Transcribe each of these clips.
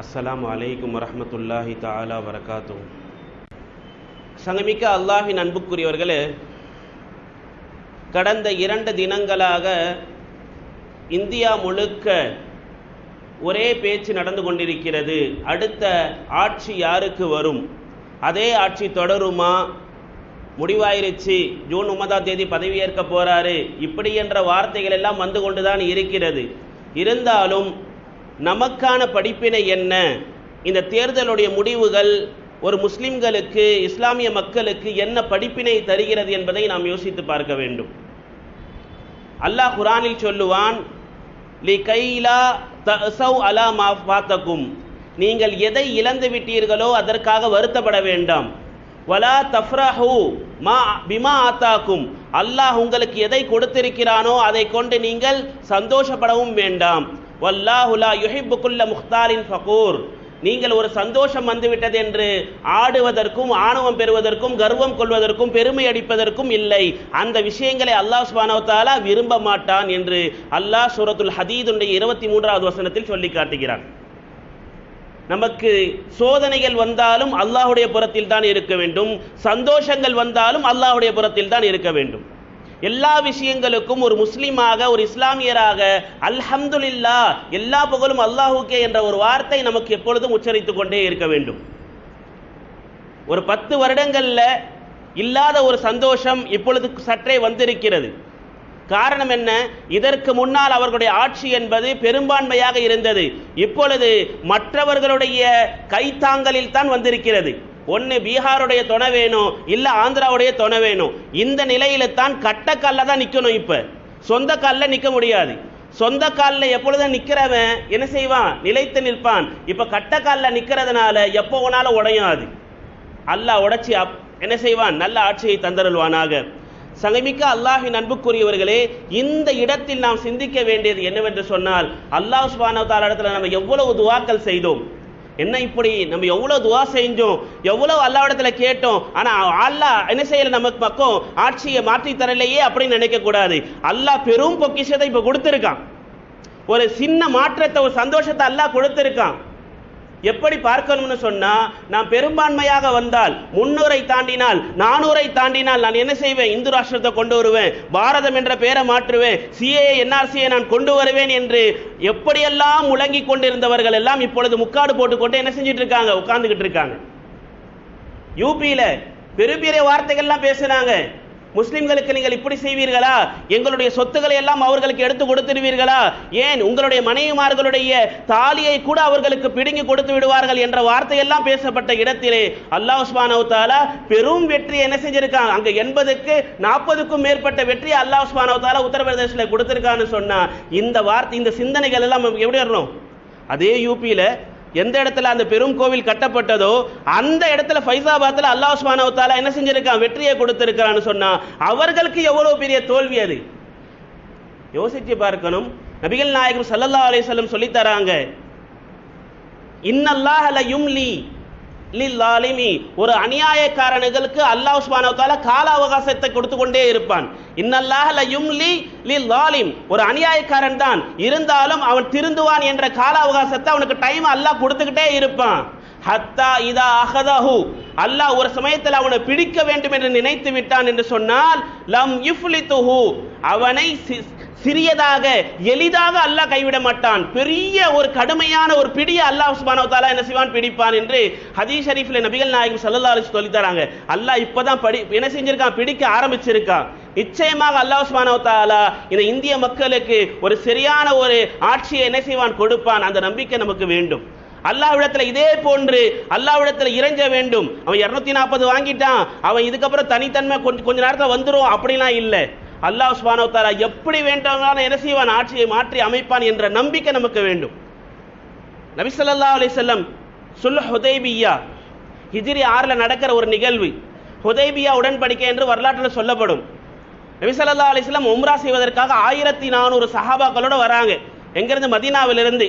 அஸ்லாம் அலைக்கும் வரமத்துல்லாஹி தாலா வரகாத்து சங்கமிக்க அல்லாஹின் அன்புக்குரியவர்களே கடந்த இரண்டு தினங்களாக இந்தியா முழுக்க ஒரே பேச்சு நடந்து கொண்டிருக்கிறது. அடுத்த ஆட்சி யாருக்கு வரும்? அதே ஆட்சி தொடருமா? முடிவாயிருச்சு. ஜூன் ஒன்பதாம் தேதி பதவியேற்க போறாரு. இப்படி என்ற வார்த்தைகள் எல்லாம் வந்து கொண்டுதான் இருக்கிறது. இருந்தாலும் நமக்கான படிப்பினை என்ன? இந்த தேர்தலுடைய முடிவுகள் ஒரு முஸ்லிம்களுக்கு இஸ்லாமிய மக்களுக்கு என்ன படிப்பினை தருகிறது என்பதை நாம் யோசித்து பார்க்க வேண்டும். அல்லாஹ் குரானில் சொல்லுவான் லி கைலா தசவ் அலா மா பாத்தக்கும் நீங்கள் எதை இழந்து விட்டீர்களோ அதற்காக வருத்தப்பட வேண்டாம். வலா தஃப்ரஹூ மா பிமா ஆத்தாக்கும். அல்லாஹ் உங்களுக்கு எதை கொடுத்திருக்கிறானோ அதை கொண்டு நீங்கள் சந்தோஷப்படவும் வேண்டாம். வல்லாஹுலா யுஹிப்புக்குள்ள முக்தாரின் ஃபகூர். நீங்கள் ஒரு சந்தோஷம் வந்துவிட்டது என்று ஆடுவதற்கும் ஆணவம் பெறுவதற்கும் கர்வம் கொள்வதற்கும் பெருமை அடிப்பதற்கும் இல்லை. அந்த விஷயங்களை அல்லாஹ் சுபானவத்தாலா விரும்ப மாட்டான் என்று அல்லாஹ் சூரத்துல் ஹதீதுடைய இருபத்தி மூன்றாவது வசனத்தில் சொல்லி காட்டுகிறான். நமக்கு சோதனைகள் வந்தாலும் அல்லாஹுடைய புறத்தில் தான் இருக்க வேண்டும். சந்தோஷங்கள் வந்தாலும் அல்லாஹுடைய புறத்தில் தான் இருக்க வேண்டும். எல்லா விஷயங்களுக்கும் ஒரு முஸ்லீமாக ஒரு இஸ்லாமியராக அல்ஹம்துல்லா எல்லா புகழும் அல்லாஹுக்கே என்ற ஒரு வார்த்தை நமக்கு எப்பொழுதும் உச்சரித்து கொண்டே இருக்க வேண்டும். ஒரு பத்து வருடங்களில் இல்லாத ஒரு சந்தோஷம் இப்பொழுது சற்றே வந்திருக்கிறது. காரணம் என்ன? இதற்கு முன்னால் அவர்களுடைய ஆட்சி என்பது பெரும்பான்மையாக இருந்தது. இப்பொழுது மற்றவர்களுடைய கைத்தாங்கலில் தான் வந்திருக்கிறது. ஒன்று பீகாருடைய துணை வேணும் இல்லை ஆந்திராவுடைய துணை வேணும். இந்த நிலையில தான் கட்டக்கல்ல தான் நிற்கணும் இப்போ. சொந்த காலில் நிற்க முடியாது. சொந்த காலில் எப்பொழுதும் நிற்கிறவன் என்ன செய்வான்? நிலைத்து நிற்பான். இப்போ கட்டக்காலில் நிற்கிறதுனால எப்போ வேணாலும் உடையும் அது. அல்லாஹ் உடைச்சி அப் என்ன செய்வான்? நல்ல ஆட்சியை தந்தருள்வானாக. சங்கமிக்க அல்லாஹின் அன்புக்குரியவர்களே இந்த இடத்தில் நாம் சிந்திக்க வேண்டியது என்னவென்று சொன்னால் அல்லாஹ் சுபான இடத்துல நம்ம எவ்வளவு துவாக்கள் செய்தோம். என்ன இப்படி? நம்ம எவ்வளோ துவா செஞ்சோம் எவ்வளோ அல்லாவிடத்துல கேட்டோம் ஆனால் அல்லாஹ் என்ன செய்யல நமக்கு பக்கம்? ஆட்சியை மாற்றி தரலையே அப்படின்னு நினைக்கக்கூடாது அல்லாஹ் பெரும் பொக்கிஷத்தை இப்போ கொடுத்துருக்கான். ஒரு சின்ன மாற்றத்தை ஒரு சந்தோஷத்தை அல்லாஹ் கொடுத்துருக்கான். எப்படி பார்க்கணும்னு சொன்னா நான் பெரும்பான்மையாக வந்தால் முன்னூரை தாண்டினால் நானூரை தாண்டினால் நான் என்ன செய்வேன்? இந்து ராஷ்டிரத்தை கொண்டு வருவேன் பாரதம் என்ற பெயரை மாற்றுவேன் சிஏ என்ஆர்சியை நான் கொண்டு வருவேன் என்று எப்படியெல்லாம் முழங்கி கொண்டிருந்தவர்கள் எல்லாம் இப்பொழுது முக்காடு போட்டுக்கொண்டு என்ன செஞ்சுட்டு இருக்காங்க உட்கார்ந்துகிட்டு இருக்காங்க யூபியில பெரிய பெரிய வார்த்தைகள்லாம் பேசுனாங்க முஸ்லிம்களுக்கு நீங்கள் இப்படி செய்வீர்களா? எங்களுடைய சொத்துக்களை எல்லாம் அவர்களுக்கு எடுத்து கொடுத்துருவீர்களா ஏன் உங்களுடைய மனைவிமார்களுடைய தாலியை கூட அவர்களுக்கு பிடுங்கி கொடுத்து விடுவார்கள் என்ற வார்த்தையெல்லாம் பேசப்பட்ட இடத்திலே அல்லாஹ் உஸ்மானவு தாலா பெரும் வெற்றி என்ன செஞ்சிருக்காங்க அங்க எண்பதுக்கு நாற்பதுக்கும் மேற்பட்ட வெற்றி அல்லாஹ் உஸ்மானவு தாலா உத்தரப்பிரதேசத்தில் கொடுத்திருக்கான்னு சொன்னா இந்த வார்த்தை இந்த சிந்தனைகள் எல்லாம் நமக்கு எப்படி வரணும் அதே யூபியில எந்த இடத்துல அந்த பெரும் கோவில் கட்டப்பட்டதோ அந்த இடத்துல ஃபைசாபாத்தில் அல்லாஹ் சுபானவத்தாலா என்ன செஞ்சிருக்கான்? வெற்றியை கொடுத்திருக்கிறான்னு சொன்னா அவர்களுக்கு எவ்வளவு பெரிய தோல்வி அது? யோசிச்சு பார்க்கணும். நபிகள் நாயகம் சல்லல்லா அலிசல்லம் சொல்லித்தராங்க இன்னல்லாஹல இன்னல்லாஹ் ல யும்லி லில்லாலிமி. ஒரு அநியாயக்காரனுகளுக்கு அல்லாஹ் சுப்ஹானஹு கால அவகாசத்தை கொடுத்து கொண்டே இருப்பான். இன்னல்லாஹ் ல யும்லி லில்லாலிம். ஒரு அநியாயக்காரன் தான். இருந்தாலும் அவன் திருந்துவான் என்ற கால அவகாசத்தை அவனுக்கு டைம் அல்லாஹ் கொடுத்துக்கிட்டே இருப்பான். ஹத்தா இதா அகதஹு அல்லாஹ் ஒரு சமயத்தில் அவனை பிடிக்க வேண்டும் என்று நினைத்து விட்டான் என்று சொன்னால் லம் இஃப்லித்துஹு அவனை சிறியதாக எளிதாக அல்லாஹ் கைவிட மாட்டான். பெரிய ஒரு கடுமையான ஒரு பிடிய அல்லாஹ் சுபானோ தாலா என்ன செய்வான்? பிடிப்பான் என்று ஹதீஸ் ஷரீஃப்ல நபிகள் நாயகம் சல்லா அலிஸ் சொல்லி தராங்க அல்லாஹ் இப்பதான் படி என்ன செஞ்சிருக்கான்? பிடிக்க ஆரம்பிச்சிருக்கான். நிச்சயமாக அல்லாஹ் சுபானோ தாலா இந்த இந்திய மக்களுக்கு ஒரு சரியான ஒரு ஆட்சியை என்ன செய்வான்? கொடுப்பான். அந்த நம்பிக்கை நமக்கு வேண்டும். அல்லாவிடத்துல இதே போன்று அல்லாவிடத்துல இறைஞ்ச வேண்டும். அவன் இருநூத்தி நாற்பது வாங்கிட்டான். அவன் இதுக்கப்புறம் தனித்தன்மை கொஞ்சம் கொஞ்ச நேரத்தில் வந்துடும் அப்படிலாம் இல்லை. அல்லாஹ் சுபானோ எப்படி வேண்டாம்னாலும் என்ன செய்வான்? ஆட்சியை மாற்றி அமைப்பான் என்ற நம்பிக்கை நமக்கு வேண்டும். நபிசல்லா அலி செல்லம் சுல் ஹுதைபியா ஹிஜிரி ஆறில் நடக்கிற ஒரு நிகழ்வு. ஹுதைபியா உடன்படிக்கை என்று வரலாற்றில் சொல்லப்படும். நபிசல்லா அலிஸ்லாம் உம்ரா செய்வதற்காக ஆயிரத்தி நானூறு சஹாபாக்களோட வராங்க. எங்கேருந்து? மதீனாவிலிருந்து.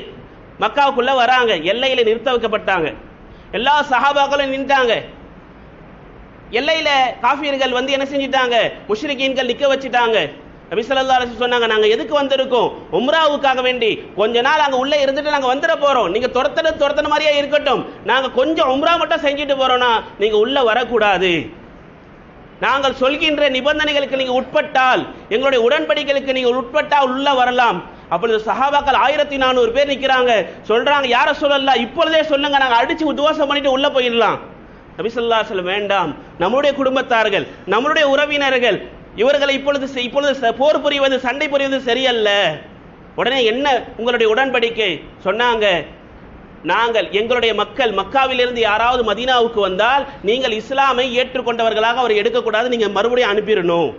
மக்காவுக்குள்ளே வராங்க. எல்லையில் நிறுத்த வைக்கப்பட்டாங்க எல்லா சஹாபாக்களும் நின்றாங்க. எல்லையில காஃபியர்கள் வந்து என்ன செஞ்சிட்டாங்க? முஷ்ரிகீன்கள் நிக்க வச்சுட்டாங்க. நபிசல்லா அரசு சொன்னாங்க நாங்க எதுக்கு வந்திருக்கோம்? உம்ராவுக்காக வேண்டி. கொஞ்ச நாள் அங்க உள்ள இருந்துட்டு நாங்க வந்துட போறோம். நீங்க துரத்தன துரத்தன மாதிரியே இருக்கட்டும். நாங்க கொஞ்சம் உம்ரா மட்டும் செஞ்சுட்டு போறோம்னா நீங்க உள்ள வரக்கூடாது. நாங்கள் சொல்கின்ற நிபந்தனைகளுக்கு நீங்க உட்பட்டால் எங்களுடைய உடன்படிக்கைகளுக்கு நீங்க உட்பட்டால் உள்ள வரலாம். அப்பொழுது சஹாபாக்கள் ஆயிரத்தி நானூறு பேர் நிக்கிறாங்க. சொல்றாங்க யார சொல்லல? இப்பொழுதே சொல்லுங்க. நாங்க அடிச்சு தோசம் பண்ணிட்டு உள்ள போயிடலாம். நபி ஸல்லல்லாஹு வேண்டாம். நம்முடைய குடும்பத்தார்கள் நம்மளுடைய உறவினர்கள் இவர்களை இப்பொழுது இப்பொழுது ச- போர் புரிவது சண்டை புரிவது சரியல்ல. உடனே என்ன உங்களுடைய உடன்படிக்கை? சொன்னாங்க நாங்கள் எங்களுடைய மக்கள் மக்காவிலிருந்து யாராவது மதீனாவுக்கு வந்தால் நீங்கள் இஸ்லாமை ஏற்றுக்கொண்டவர்களாக அவர் எடுக்கக்கூடாது நீங்கள் மறுபடியும் அனுப்பிடணும்.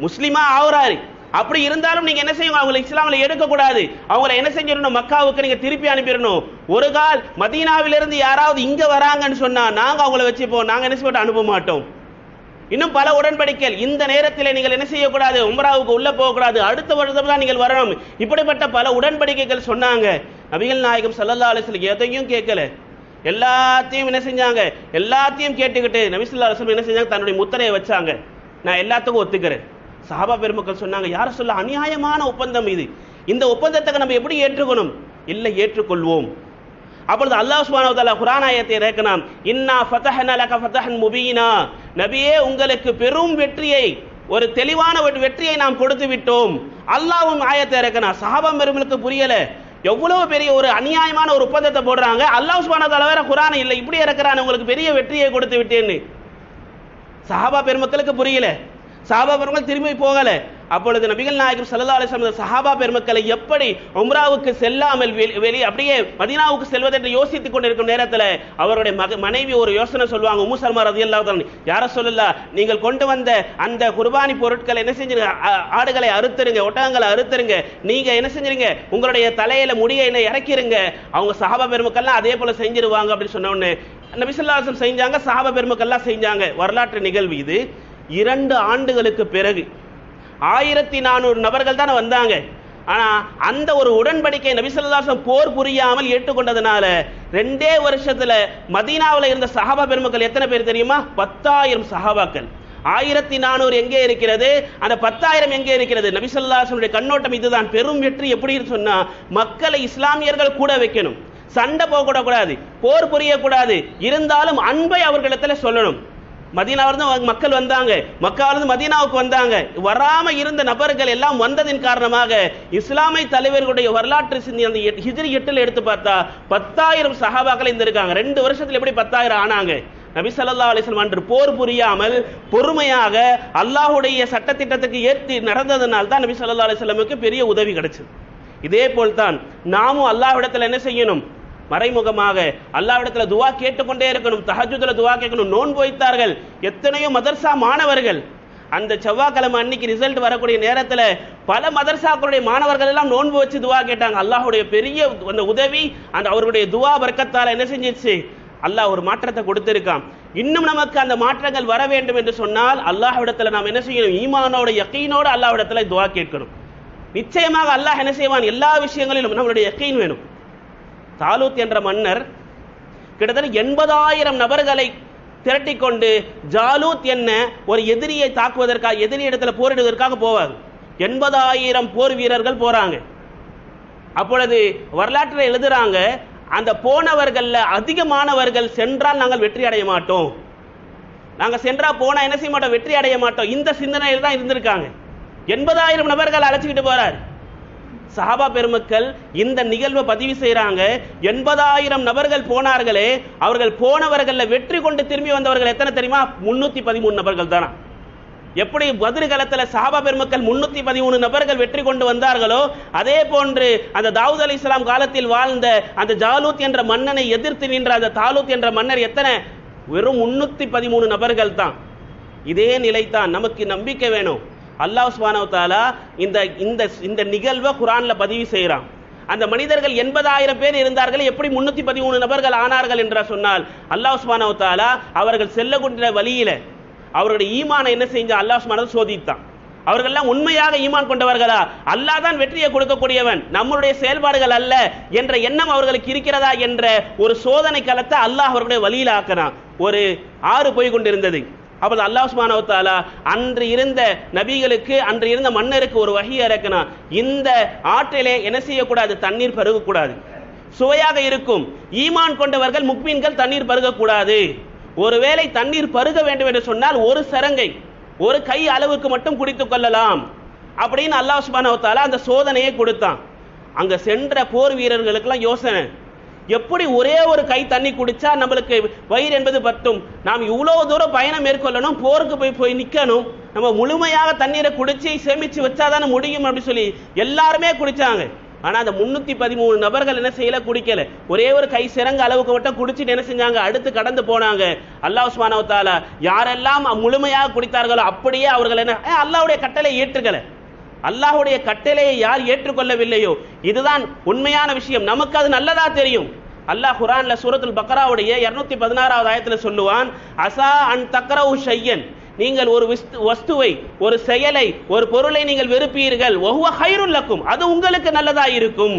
முஸ்லீமா ஆகுறாரு. அப்படி இருந்தாலும் நீங்க என்ன செய்யணும்? அவங்களை இஸ்லாமில் எடுக்கக்கூடாது. அவங்களை என்ன செஞ்சிடணும்? மக்காவுக்கு நீங்க திருப்பி அனுப்பிடணும். ஒரு கால் மதீனாவிலிருந்து யாராவது இங்க வராங்கன்னு சொன்னா நாங்க அவங்கள வச்சுப்போம் நாங்க என்ன செய்ய அனுப்ப மாட்டோம். இன்னும் பல உடன்படிக்கைகள். இந்த நேரத்தில் நீங்கள் என்ன செய்யக்கூடாது? உம்ராவுக்கு உள்ள போகக்கூடாது. அடுத்த வருடம் தான் நீங்கள் வரணும். இப்படிப்பட்ட பல உடன்படிக்கைகள் சொன்னாங்க. நபிகள் நாயகம் சல்லல்லா அலிஸ்ல எதையும் கேட்கல. எல்லாத்தையும் என்ன செஞ்சாங்க? எல்லாத்தையும் கேட்டுக்கிட்டு நபிசுல்லா அலிஸ்லம் என்ன செஞ்சாங்க? தன்னுடைய முத்திரையை வச்சாங்க. நான் எல்லாத்துக்கும் ஒத்துக்கிறேன். சஹாபா பெருமக்கள் சொன்னாங்க யார சொல்ல அநியாயமான ஒப்பந்தம் இது. இந்த ஒப்பந்தத்தை நம்ம எப்படி ஏற்றுக்கணும்? இல்லை ஏற்றுக்கொள்வோம். அப்பொழுது அல்லாஹ் சுபானு தாலா குரானாயத்தை ஆயத்தை இறக்கினான். இன்னா ஃபதஹன் அலக ஃபதஹன் முபீனா. நபியே உங்களுக்கு பெரும் வெற்றியை ஒரு தெளிவான ஒரு வெற்றியை நாம் கொடுத்து விட்டோம். அல்லாஹ்வும் ஆயத்தை இறக்கினான். சஹாபா பெருமளுக்கு புரியல. எவ்வளவு பெரிய ஒரு அநியாயமான ஒரு ஒப்பந்தத்தை போடுறாங்க. அல்லாஹ் சுப்ஹானஹு தாலா வேற குர்ஆன் இல்லை இப்படி இறக்குறான் உங்களுக்கு பெரிய வெற்றியை கொடுத்து விட்டேன்னு. சஹாபா பெருமக்களுக்கு புரியல. சஹாபா பெருமக்கள் திரும்பி போகல. அப்பொழுது நபிகள் நாயகம் சல்லா அலிஸ்லாம் சஹாபா பெருமக்களை எப்படி உம்ராவுக்கு செல்லாமல் வெளியே அப்படியே மதீனாவுக்கு செல்வதென்று யோசித்துக் கொண்டிருக்கும் நேரத்தில் அவருடைய மக மனைவி ஒரு யோசனை சொல்லுவாங்க உம்மு சல்மா ரதியல்லாஹு யார சொல்லல நீங்கள் கொண்டு வந்த அந்த குர்பானி பொருட்களை என்ன செஞ்சிருங்க? ஆடுகளை அறுத்துருங்க ஒட்டகங்களை அறுத்துருங்க. நீங்க என்ன செஞ்சிருங்க? உங்களுடைய தலையில முடியை என்ன இறக்கிருங்க? அவங்க சஹாபா பெருமக்கள்லாம் அதே போல செஞ்சிருவாங்க அப்படின்னு சொன்ன உடனே நபிசல்லாசம் செஞ்சாங்க சஹாபா பெருமக்கள்லாம் செஞ்சாங்க. வரலாற்று நிகழ்வு இது. இரண்டு ஆண்டுகளுக்கு பிறகு. ஆயிரத்தி நானூறு நபர்கள் தானே வந்தாங்க. ஆனால் அந்த ஒரு உடன்படிக்கை நபிசல்லாசம் போர் புரியாமல் ஏற்றுக்கொண்டதுனால ரெண்டே வருஷத்துல மதீனாவுல இருந்த சஹாபா பெருமக்கள் எத்தனை பேர் தெரியுமா? பத்தாயிரம் சஹாபாக்கள். ஆயிரத்தி நானூறு எங்கே இருக்கிறது? அந்த பத்தாயிரம் எங்கே இருக்கிறது? நபிசல்லாசனுடைய கண்ணோட்டம் இதுதான். பெரும் வெற்றி எப்படின்னு சொன்னா மக்களை இஸ்லாமியர்கள் கூட வைக்கணும். சண்டை போகக்கூடாது போர் புரியக்கூடாது. இருந்தாலும் அன்பை அவர்களிடத்துல சொல்லணும். மதீனாவிலிருந்து மக்கள் வந்தாங்க. மக்காவிலிருந்து மதீனாவுக்கு வந்தாங்க. வராம இருந்த நபர்கள் எல்லாம் வந்ததின் காரணமாக இஸ்லாமிய தலைவர்களுடைய வரலாற்று சிந்தி அந்த ஹிஜ்ரி எட்டில் எடுத்து பார்த்தா பத்தாயிரம் சஹாபாக்கள் இருந்திருக்காங்க. ரெண்டு வருஷத்துல எப்படி பத்தாயிரம் ஆனாங்க? நபி சல்லா அலைஹி அன்று போர் புரியாமல் பொறுமையாக அல்லாஹ்வுடைய சட்டத்திட்டத்துக்கு ஏற்றி நடந்ததனால் தான் நபி சல்லா அலைஹி பெரிய உதவி கிடைச்சது. இதே போல் தான் நாமும் அல்லாஹ்விடத்தில் என்ன செய்யணும்? மறைமுகமாக அல்லாவிடத்தில் துவா கேட்டுக்கொண்டே இருக்கணும் தஹஜுதில் துவா கேட்கணும் நோன்பு வைத்தார்கள். எத்தனையோ மதர்சா மாணவர்கள் அந்த செவ்வாய்க்கிழமை அன்னைக்கு ரிசல்ட் வரக்கூடிய நேரத்தில் பல மதர்சாக்களுடைய மாணவர்கள் எல்லாம் நோன்பு வச்சு துவா கேட்டாங்க. அல்லாஹ்வுடைய பெரிய அந்த உதவி அந்த அவர்களுடைய துவா வர்க்கத்தால் என்ன செஞ்சிச்சு அல்லாஹ் ஒரு மாற்றத்தை கொடுத்திருக்கான். இன்னும் நமக்கு அந்த மாற்றங்கள் வர வேண்டும் என்று சொன்னால் அல்லாஹ்விடத்தில் நாம் என்ன செய்யணும்? ஈமானோட யக்கீனோட அல்லாஹ்விடத்தில் துவா கேட்கணும். நிச்சயமாக அல்லாஹ் என்ன செய்வான்? எல்லா விஷயங்களிலும் நம்மளுடைய யக்கீன் வேணும். தாலூத் என்ற மன்னர் கிட்டத்தட்ட எண்பதாயிரம் நபர்களை திரட்டி கொண்டு ஜாலூத் என்ன ஒரு எதிரியை தாக்குவதற்காக எதிரி இடத்துல போரிடுவதற்காக போவாங்க. எண்பதாயிரம் போர் வீரர்கள் போறாங்க. அப்பொழுது வரலாற்றில் எழுதுறாங்க அந்த போனவர்களில் அதிகமானவர்கள் சென்றால் நாங்கள் வெற்றி அடைய மாட்டோம். நாங்கள் சென்றா போனால் என்ன செய்ய மாட்டோம்? வெற்றி அடைய மாட்டோம். இந்த சிந்தனையில் தான் இருந்திருக்காங்க. எண்பதாயிரம் நபர்கள் அழைச்சிக்கிட்டு போறாரு. சஹாபா பெருமக்கள் இந்த நிகழ்வை பதிவு செய்கிறாங்க எண்பதாயிரம் நபர்கள் போனார்களே அவர்கள் போனவர்களில் வெற்றி கொண்டு திரும்பி வந்தவர்கள் எத்தனை தெரியுமா? முன்னூத்தி பதிமூணு நபர்கள் தானா? எப்படி பதிரு காலத்துல சஹாபா பெருமக்கள் முன்னூத்தி பதிமூணு நபர்கள் வெற்றி கொண்டு வந்தார்களோ அதே போன்று அந்த தாவூத் அலி இஸ்லாம் காலத்தில் வாழ்ந்த அந்த ஜாலூத் என்ற மன்னனை எதிர்த்து நின்ற அந்த தாலூத் என்ற மன்னர் எத்தனை? வெறும் முன்னூத்தி பதிமூணு நபர்கள் தான். இதே நிலைதான் நமக்கு நம்பிக்கை வேணும். அல்லாஹ் சுப்ஹானஹு இந்த இந்த இந்த நிகழ்வை குரானில் பதிவு செய்கிறான் அந்த மனிதர்கள் எண்பதாயிரம் பேர் இருந்தார்கள் எப்படி முன்னூற்றி பதிமூணு நபர்கள் ஆனார்கள் என்று சொன்னால் அல்லாஹ் சுப்ஹானஹு வ அவர்கள் செல்லக்கூடிய வழியில அவருடைய ஈமானை என்ன செஞ்சால் அல்லாஹ் சுப்ஹானஹு சோதித்தான். அவர்கள்லாம் உண்மையாக ஈமான் கொண்டவர்களா? அல்லாஹ் தான் வெற்றியை கொடுக்கக்கூடியவன். நம்மளுடைய செயல்பாடுகள் அல்ல என்ற எண்ணம் அவர்களுக்கு இருக்கிறதா என்ற ஒரு சோதனை களத்தை அல்லாஹ் அவர்களுடைய வழியில் ஆக்கினான் ஒரு ஆறு போய் கொண்டிருந்தது. அப்போது அல்லாஹ் சுபானவத்தாலா அன்று இருந்த நபிகளுக்கு அன்று இருந்த மன்னருக்கு ஒரு வகையை இறக்கணும் இந்த ஆற்றிலே என்ன செய்யக்கூடாது? தண்ணீர் பருகக்கூடாது. சுவையாக இருக்கும். ஈமான் கொண்டவர்கள் முக்மீன்கள் தண்ணீர் பருகக்கூடாது. ஒருவேளை தண்ணீர் பருக வேண்டும் என்று சொன்னால் ஒரு சரங்கை ஒரு கை அளவுக்கு மட்டும் குடித்துக் கொள்ளலாம். அப்படின்னு அல்லாஹ் சுபானவத்தாலா அந்த சோதனையை கொடுத்தான். அங்க சென்ற போர் வீரர்களுக்கெல்லாம் யோசனை. எப்படி ஒரே ஒரு கை தண்ணி குடிச்சா நம்மளுக்கு வயிறு என்பது பத்தும்? நாம் இவ்வளவு தூரம் பயணம் மேற்கொள்ளணும் போருக்கு போய் போய் நிக்கணும். நம்ம முழுமையாக தண்ணீரை குடிச்சு சேமிச்சு வச்சாதானே முடியும் அப்படின்னு சொல்லி எல்லாருமே குடிச்சாங்க. ஆனா அந்த முன்னூத்தி பதிமூணு நபர்கள் என்ன செய்யல? குடிக்கல. ஒரே ஒரு கை சிறங்க அளவுக்கு மட்டும் குடிச்சிட்டு என்ன செஞ்சாங்க? அடுத்து கடந்து போனாங்க. அல்லாஹ் சுப்ஹானஹு யாரெல்லாம் முழுமையாக குடித்தார்களோ அப்படியே அவர்கள் என்ன அல்லாவுடைய கட்டளை ஏற்றுக்கலை. அல்லாஹுடைய கட்டளையை யார் ஏற்றுக்கொள்ளவில்லையோ இதுதான் உண்மையான விஷயம். நமக்கு அது நல்லதா தெரியும். அல்லாஹ் குரான்ல சூரத்துல் பக்ராவுடைய இருநூத்தி பதினாறாவது ஆயத்துல சொல்லுவான் அசா அன் தக்ரவு ஷையன். நீங்கள் ஒரு வஸ்துவை ஒரு செயலை ஒரு பொருளை நீங்கள் வெறுப்பீர்கள். ஒவ்வொரு ஹைருல்லக்கும் அது உங்களுக்கு நல்லதா இருக்கும்.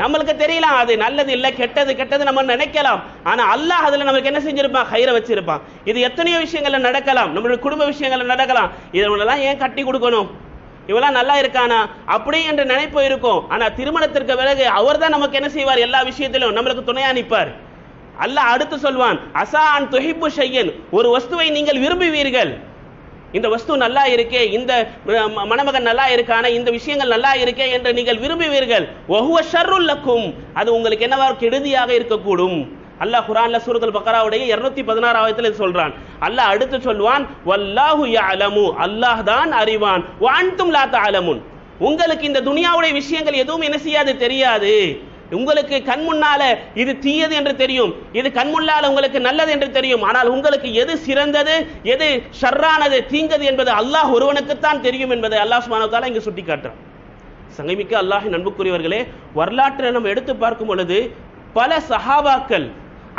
நம்மளுக்கு தெரியலாம் அது நல்லது இல்லை கெட்டது கெட்டது நம்ம நினைக்கலாம். ஆனால் அல்லாஹ் அதில் நமக்கு என்ன செஞ்சிருப்பான் கயிறை வச்சிருப்பான். இது எத்தனையோ விஷயங்கள்ல நடக்கலாம். நம்மளுடைய குடும்ப விஷயங்கள்ல நடக்கலாம். இதெல்லாம் ஏன் கட்டி கொடுக்கணும்? இவெல்லாம் நல்லா இருக்கானா? அப்படி என்ற நினைப்பு இருக்கும். ஆனா திருமணத்திற்கு பிறகு அவர் தான் நமக்கு என்ன செய்வார்? எல்லா விஷயத்திலும் நம்மளுக்கு துணையா நிற்பார். அல்லாஹ் அடுத்து சொல்வான் அசா அன் துஹிப்பு ஷையன். ஒரு வஸ்துவை நீங்கள் விரும்புவீர்கள். இந்த வஸ்து நல்லா இருக்கே இந்த ம- மணமகன் நல்லா இருக்கான இந்த விஷயங்கள் நல்லா இருக்கே என்று நீங்கள் விரும்புவீர்கள். ஒஹுவ ஷர்ருல்லக்கும் அது உங்களுக்கு என்னவா? கெடுதியாக இருக்கக்கூடும். அல்லாஹ் குரான்ல சூரத்துல் பக்கராவுடைய 216 பதினாறாவதுல சொல்றான். அல்லாஹ் அடுத்து சொல்வான் வல்லாஹு யஅலமு. அல்லாஹ் தான் அறிவான். வான்தும் லா தஅலமுன். உங்களுக்கு இந்த துனியாவுடைய விஷயங்கள் எதுவும் என்ன செய்யாது? தெரியாது. உங்களுக்கு கண் முன்னால இது தீயது என்று தெரியும். இது கண் முன்னால உங்களுக்கு நல்லது என்று தெரியும். ஆனால் உங்களுக்கு எது சிறந்தது எது ஷர்ரானது தீங்கது என்பது அல்லாஹ் ஒருவனுக்குத்தான் தெரியும் என்பதை அல்லாஹ் சுமானத்தால இங்கு சுட்டி காட்டுறான் சங்கமிக்க அல்லாஹின் அன்புக்குரியவர்களே வரலாற்றை நம்ம எடுத்து பார்க்கும் பொழுது பல சஹாபாக்கள்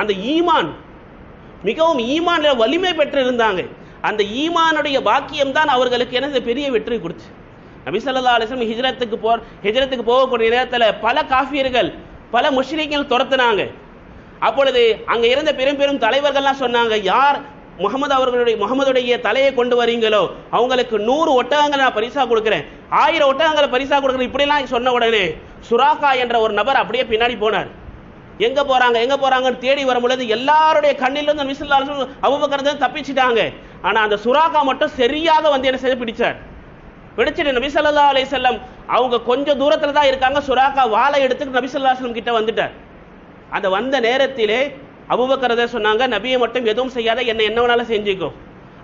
அந்த ஈமான் மிகவும் ஈமான்ல வலிமை பெற்றிருந்தாங்க. அந்த ஈமானுடைய பாக்கியம் தான் அவர்களுக்கு என்ன பெரிய வெற்றி கொடுத்து. நபி ஸல்லல்லாஹு ஹிஜரத்துக்கு ஹிஜ்ரத்துக்கு போ ஹிஜ்ரத்துக்கு போகக்கூடிய நேரத்தில் பல காஃபியர்கள் பல முஷ்ரிக்கள் துரத்துனாங்க. அப்பொழுது அங்கே இருந்த பெரும் பெரும் தலைவர்கள்லாம் சொன்னாங்க யார் முகமது அவர்களுடைய முகமதுடைய தலையை கொண்டு வரீங்களோ அவங்களுக்கு நூறு ஒட்டகங்களை நான் பரிசா கொடுக்குறேன். ஆயிரம் ஒட்டகங்களை பரிசா கொடுக்குறேன். இப்படிலாம் சொன்ன உடனே சுராக்கா என்ற ஒரு நபர் அப்படியே பின்னாடி போனார். எங்க போறாங்க எங்க போறாங்கன்னு தேடி வரும் பொழுது எல்லாருடைய கண்ணிலிருந்து நபி ஸல்லல்லாஹு தப்பிச்சிட்டாங்க. ஆனா அந்த சுராக்கா மட்டும் சரியாக வந்து என்ன செய்ய பிடிச்சார். பிடிச்சிட்டு நபி ஸல்லல்லாஹு செல்லம் அவங்க கொஞ்சம் தூரத்துல தான் இருக்காங்க சுராக்கா வாளை எடுத்துட்டு நபி ஸல்லல்லாஹு அலைஹி கிட்ட வந்துட்டார். அந்த வந்த நேரத்திலே அபூபக்கர் சொன்னாங்க நபியை மட்டும் எதுவும் செய்யாத என்ன என்ன வேணாலும் செஞ்சுக்கோ.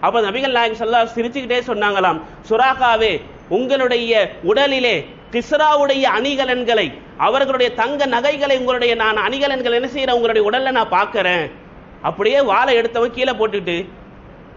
அப்போ நபிகள் நாயகம் சொல்லா சிரிச்சுக்கிட்டே சொன்னாங்களாம் சுராக்காவே உங்களுடைய உடலிலே கிஸ்ராவுடைய அணிகலன்களை அவர்களுடைய தங்க நகைகளை உங்களுடைய நான் அணிகலன்கள் என்ன செய்யறேன்? உங்களுடைய உடல்ல நான் பார்க்கறேன். அப்படியே வாளை எடுத்தவன் கீழே போட்டுட்டு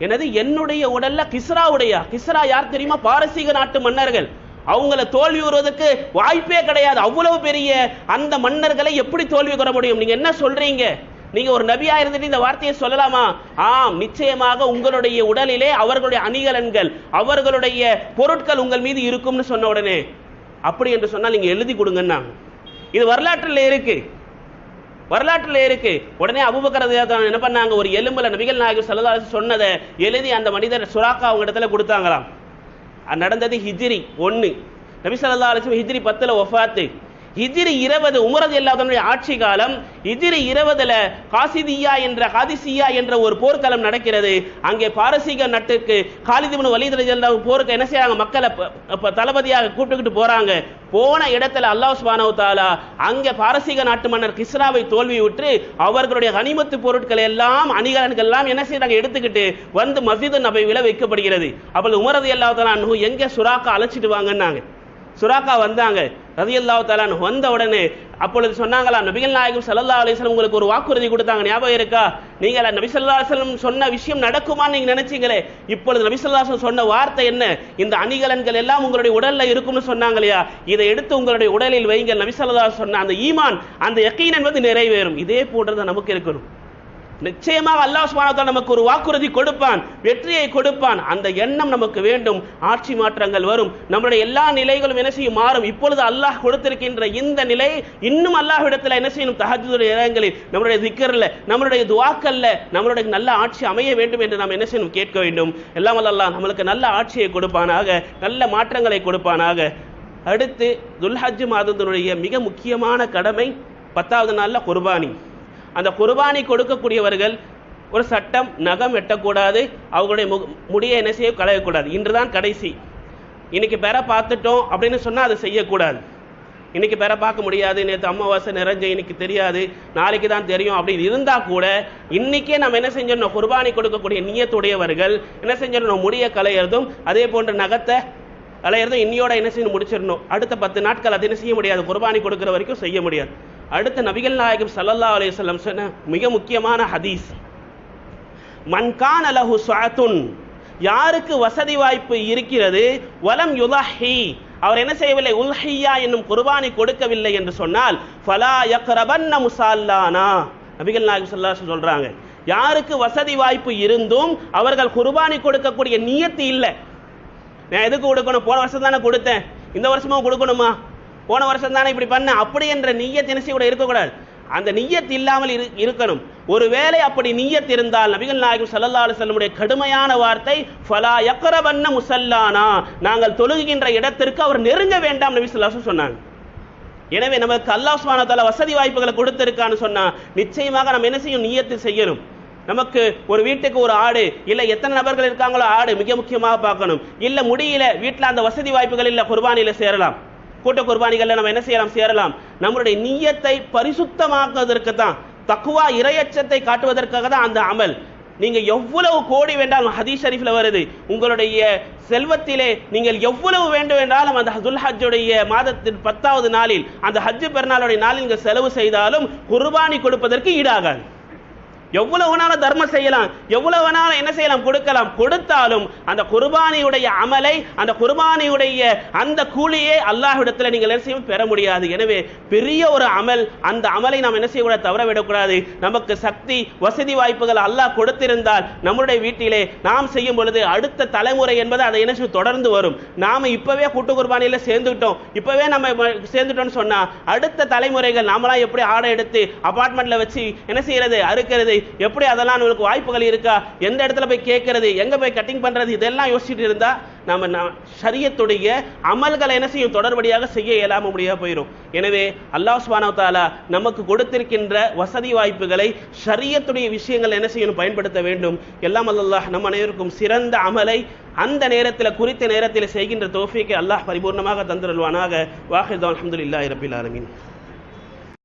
என்னது என்னுடைய உடல்ல கிஸ்ராவுடைய கிஸ்ரா யார் தெரியுமா? பாரசீக நாட்டு மன்னர்கள். அவங்கள தோல்வி வருவதற்கு வாய்ப்பே கிடையாது. அவ்வளவு பெரிய அந்த மன்னர்களை எப்படி தோல்வி பெற முடியும்? நீங்க என்ன சொல்றீங்க? நீங்க ஒரு நபியா இருந்துட்டு இந்த வார்த்தையை சொல்லலாமா? ஆம் நிச்சயமாக உங்களுடைய உடலிலே அவர்களுடைய அணிகலன்கள் அவர்களுடைய பொருட்கள் உங்கள் மீது இருக்கும்னு சொன்ன உடனே அப்படி என்று சொன்னால் நீங்க எழுதி கொடுங்கன்னா இது வரலாற்றில் இருக்கு. வரலாற்றில் இருக்கு. உடனே அபுபக்கர் என்ன பண்ணாங்க? ஒரு எலும்புல நபிகள் நாயகர் ஸல்லல்லாஹு சொன்னதை எழுதி அந்த மனிதர் சுராக்கா அவங்க இடத்துல கொடுத்தாங்களாம். அது நடந்தது ஹிஜ்ரி ஒன்று நபி சல்லா அலைஹி ஹிஜ்ரி பத்தில் ஒஃபாத்து இதிரி இருபது உமரது இல்லாதனுடைய ஆட்சி காலம் இதிரி இருபதுல காசிதியா என்ற காதிசியா என்ற ஒரு போர்க்களம் நடக்கிறது. அங்கே பாரசீக நட்டுக்கு காலிதிபன் வலிதர் போருக்கு என்ன செய்யறாங்க மக்களை தளபதியாக கூப்பிட்டுக்கிட்டு போறாங்க. போன இடத்துல அல்லாஹ் சுபானவ் தாலா அங்கே பாரசீக நாட்டு மன்னர் கிஸ்ராவை தோல்வியுற்று அவர்களுடைய கனிமத்து பொருட்கள் எல்லாம் அணிகலன்கள் எல்லாம் என்ன செய்யறாங்க எடுத்துக்கிட்டு வந்து மஸ்ஜிது நபைவில வைக்கப்படுகிறது. அவள் உமரது அல்லாஹ் எங்க சுறாக்கா அழைச்சிட்டு வாங்கன்னாங்க. சுராக்கா வந்தாங்க. ரதியல்லா தாலான் வந்த உடனே அப்பொழுது சொன்னாங்களா நபிகள் நாயகம் சல்லா அலிஸ்லம் உங்களுக்கு ஒரு வாக்குறுதி கொடுத்தாங்க ஞாபகம் இருக்கா? நீங்கள் நபி சொல்லா அலிஸ்லம் சொன்ன விஷயம் நடக்குமான்னு நீங்க நினைச்சீங்களே? இப்பொழுது நபி சொல்லா சொன்ன வார்த்தை என்ன? இந்த அணிகலன்கள் எல்லாம் உங்களுடைய உடல்ல இருக்கும்னு சொன்னாங்க இல்லையா இதை எடுத்து உங்களுடைய உடலில் வைங்க நபி சொல்லா சொன்ன அந்த ஈமான் அந்த யக்கீன் என்பது நிறைவேறும். இதே போன்றது நமக்கு இருக்கணும். நிச்சயமாக அல்லாஹ் சுபானத்தால் நமக்கு ஒரு வாக்குறுதி கொடுப்பான் வெற்றியை கொடுப்பான். அந்த எண்ணம் நமக்கு வேண்டும். ஆட்சி மாற்றங்கள் வரும். நம்மளுடைய எல்லா நிலைகளும் என்ன செய்யும்? மாறும். இப்பொழுது அல்லாஹ் கொடுத்திருக்கின்ற இந்த நிலை இன்னும் அல்லாஹ்விடத்தில் என்ன செய்யணும் தஹஜ்ஜுடைய இடங்களில் நம்மளுடைய திக்கரில் நம்மளுடைய துவாக்கல்ல நம்மளுடைய நல்ல ஆட்சி அமைய வேண்டும் என்று நாம் என்ன செய்யணும்? கேட்க வேண்டும். எல்லாம் அல்லா அல்லாஹ் நம்மளுக்கு நல்ல ஆட்சியை கொடுப்பானாக நல்ல மாற்றங்களை கொடுப்பானாக. அடுத்து துல்ஹஜ் மாதத்தினுடைய மிக முக்கியமான கடமை பத்தாவது நாளில் குர்பானி. அந்த குர்பானி கொடுக்கக்கூடியவர்கள் ஒரு சட்டம் நகம் வெட்டக்கூடாது அவங்களுடைய மு முடியை என்ன செய்ய களையக்கூடாது. இன்றுதான் கடைசி. இன்னைக்கு பெற பார்த்துட்டோம் அப்படின்னு சொன்னால் அதை செய்யக்கூடாது. இன்னைக்கு பெற பார்க்க முடியாது. நேற்று அமாவாசை நிறைஞ்ச இன்னைக்கு தெரியாது. நாளைக்கு தான் தெரியும் அப்படின்னு இருந்தால் கூட இன்னைக்கே நம்ம என்ன செஞ்சிடணும்? குர்பானி கொடுக்கக்கூடிய நியத்துடையவர்கள் என்ன செஞ்சிடணும்? முடிய கலையறதும் அதே போன்ற நகத்தை களையிறதும் இன்னியோட என்ன செய்யணும்? முடிச்சிடணும். அடுத்த பத்து நாட்கள் அது என்ன செய்ய முடியாது. குர்பானி கொடுக்குற வரைக்கும் செய்ய முடியாது. அடுத்து நபிகள் நாயகம் சல்லல்லா அலைஹி சொன்ன மிக முக்கியமான ஹதீஸ். மன்கான அலஹு சாத்துன் யாருக்கு வசதி வாய்ப்பு இருக்கிறது? வலம் யுலஹி அவர் என்ன செய்யவில்லை? உல்ஹியா என்னும் குர்பானி கொடுக்கவில்லை என்று சொன்னால் ஃபலா யக்ரபன்ன முசால்லானா. நபிகள் நாயகம் ஸல்லல்லாஹு சொல்றாங்க யாருக்கு வசதி வாய்ப்பு இருந்தும் அவர்கள் குர்பானி கொடுக்கக்கூடிய நியத்து இல்லை. நான் எதுக்கு கொடுக்கணும்? போன வருஷம் தானே கொடுத்தேன். இந்த வருஷமும் கொடுக்கணுமா? போன வருஷம் தானே இப்படி பண்ண? அப்படி என்ற நீயத் என்ன கூட இருக்கக்கூடாது. அந்த நீயத் இல்லாமல் இரு இருக்கணும். ஒருவேளை அப்படி நீயத் இருந்தால் நபிகள் நாயகம் ஸல்லல்லாஹு அலைஹி கடுமையான வார்த்தை ஃபலா வண்ண முசல்லானா நாங்கள் தொழுகின்ற இடத்திற்கு அவர் நெருங்க வேண்டாம் நபி சொல்லாசு சொன்னாங்க. எனவே நமக்கு அல்லாஹ் சுப்ஹானஹு வசதி வாய்ப்புகளை கொடுத்திருக்கான்னு சொன்னா நிச்சயமாக நம்ம என்ன செய்யும் நீயத்து செய்யணும். நமக்கு ஒரு வீட்டுக்கு ஒரு ஆடு இல்ல எத்தனை நபர்கள் இருக்காங்களோ ஆடு மிக முக்கியமாக பார்க்கணும். இல்ல முடியல வீட்டில் அந்த வசதி வாய்ப்புகள் இல்ல குர்பானியில் சேரலாம். கூட்ட குர்பானிகளில் நம்ம என்ன செய்யலாம்? சேரலாம். நம்மளுடைய நியத்தை பரிசுத்தமாக்குவதற்கு தான் தக்குவா இரையச்சத்தை காட்டுவதற்காக தான் அந்த அமல். நீங்க எவ்வளவு கோடி வேண்டாலும் ஹதீஸ் ஷரீஃபில் வருது. உங்களுடைய செல்வத்திலே நீங்கள் எவ்வளவு வேண்டும் என்றாலும் அந்த ஹதுல் ஹஜ்ஜுடைய மாதத்தின் பத்தாவது நாளில் அந்த ஹஜ்ஜு பெருநாளுடைய நாளில் நீங்கள் செலவு செய்தாலும் குர்பானி கொடுப்பதற்கு ஈடாகாது. எவ்வளவு வேணாலும் தர்மம் செய்யலாம். எவ்வளவு வேணாலும் என்ன செய்யலாம்? கொடுக்கலாம். கொடுத்தாலும் அந்த குர்பானியுடைய அமலை அந்த குர்பானியுடைய அந்த கூலியை அல்லாஹ்விடத்தில் நீங்கள் என்ன செய்யும்? பெற முடியாது. எனவே பெரிய ஒரு அமல் அந்த அமலை நாம் என்ன செய்யக்கூடாது? தவற விடக்கூடாது நமக்கு சக்தி வசதி வாய்ப்புகள் அல்லாஹ் கொடுத்திருந்தால் நம்முடைய வீட்டிலே நாம் செய்யும் பொழுது அடுத்த தலைமுறை என்பது அதை என்ன செய்யும்? தொடர்ந்து வரும். நாம இப்பவே கூட்டு குர்பானியில் சேர்ந்துட்டோம் இப்பவே நம்ம சேர்ந்துட்டோம்னு சொன்னா அடுத்த தலைமுறைகள் நாமளாம் எப்படி ஆடை எடுத்து அபார்ட்மெண்ட்டில் வச்சு என்ன செய்யறது? அறுக்கிறது? எப்படி அதெல்லாம் உங்களுக்கு வாய்ப்புகள் இருக்கா? எந்த இடத்துல போய் கேட்கறது? எங்க போய் கட்டிங் பண்றது? இதெல்லாம் யோசிச்சுட்டு இருந்தா நம்ம சரியத்துடைய அமல்களை என்ன செய்யும்? தொடர்படியாக செய்ய இயலாம முடியாக போயிடும் எனவே அல்லாஹ் சுப்ஹானஹு வ நமக்கு கொடுத்திருக்கின்ற வசதி வாய்ப்புகளை சரியத்துடைய விஷயங்கள் என்ன செய்யணும்? பயன்படுத்த வேண்டும். எல்லாம் அல்லாஹ் நம் அனைவருக்கும் சிறந்த அமலை அந்த நேரத்தில் குறித்த நேரத்தில் செய்கின்ற தோஃபிக்கு அல்லாஹ் பரிபூர்ணமாக தந்திருவானாக வாஹிதான் அஹமதுல்லா ரபில் ஆலமீன்.